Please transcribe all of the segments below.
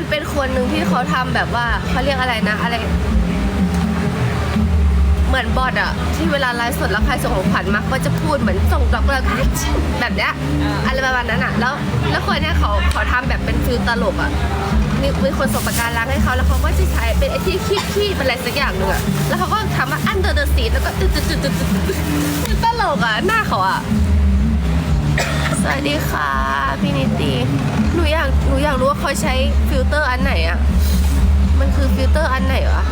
มันเป็นคนหนึ่งที่เขาทำแบบว่าเขาเรียกอะไรนะ อะไร เหมือนบอทอะที่เวลาไลฟ์สดแล้วใครส่งของขวัญมาก็จะพูดเหมือนส่งดอกกุหลาบแบบเนี้ยอะไรประมาณนั้นอะแล้ว แล้วคนเนี้ยเขาเขาทำแบบเป็นฟิลตลกอะมีมีคนส่งปากการังให้เขาแล้วเขาก็จะใช้เป็นไอ้ที่คีบคีบอะไรสักอย่างหนึ่งอะแล้วเขาก็ทำว่า under the seat แล้วก็ตึ๊ดตึ๊ดตึ๊ดตึ๊ดตึ๊ดตึ๊ดตลกอะหน้าเขาอะ สวัสดีค่ะพี่นิติหนูอยากหนูอยากรู้ว่าเขาใช้ฟิลเตอร์อันไหนอะมันคือฟิลเตอร์อันไหนวะ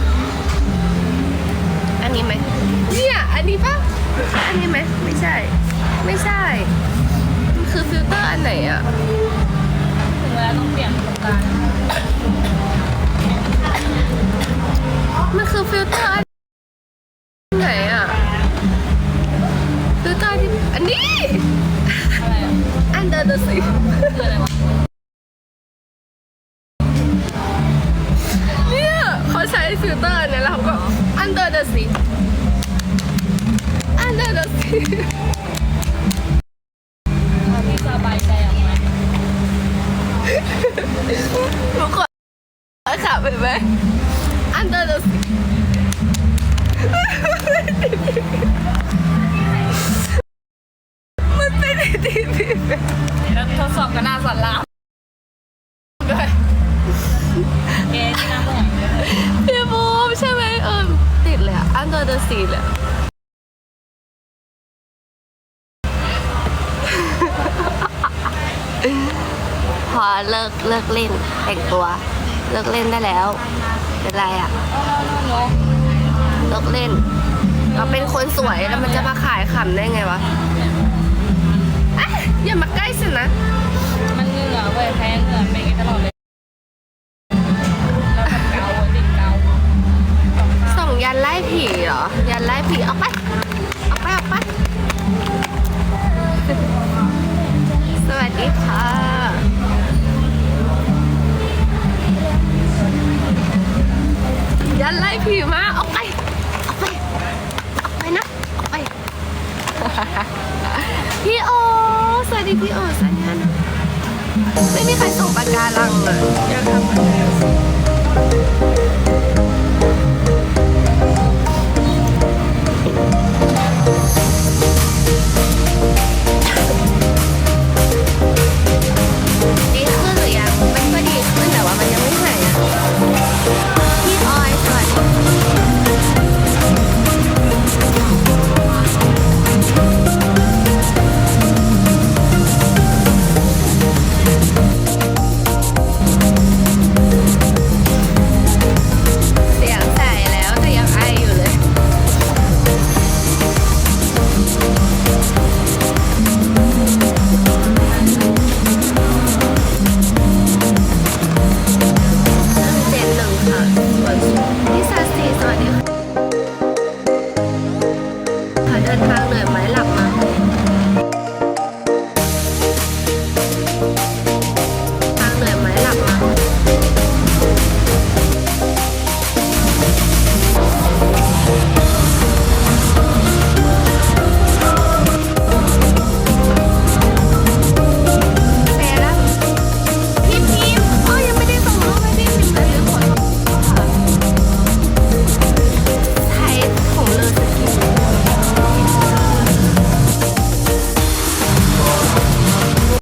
อันนี้ไหมเนี่ยอันนี้ปะอันนี้ไหมไม่ใช่ ไม่ใช่มันคือฟิลเตอร์อันไหนอะถึงเวลาต้องเปลี่ยนโครงการมันคือฟิลเตอร์อัน เนี่ยเขาใช้ฟิลเตอร์เนี่ยแล้วเขาก็ under the sea under the sea เอาที่สบายใจออกมาหนูขอขับไปไหม ทดสอบกันหน้าสันลามด้วยเกที่น้ำหอยพี่บูมใช่ไหมเออติดเลยอะ under the sea เลยพอเลิกเลิกเล่นแต่งตัว เลิกเล่นได้แล้ว เป็นไรอะเนาะเลิกเล่นเราเป็นคนสวยแล้วมันจะมาขายขำได้ไงวะ อะอย่ามาใกล้สินะ มันเหงื่อเว้ยแพ้เหงื่อเป็นอย่างนี้ตลอดเลย เราทำเกาอะติดเกาส่งยันไล่ผีเหรอ ยันไล่ผีเอาไปเอาไปเอาไปสวัสดีค่ะยันไล่ผีมาเอาไปเอาไปเอาไปนะเอาไป พี่โอ สวัสดีพี่อ๋อสัญญาณไม่มีใครส่งปากการังเลยอยากทำอะไร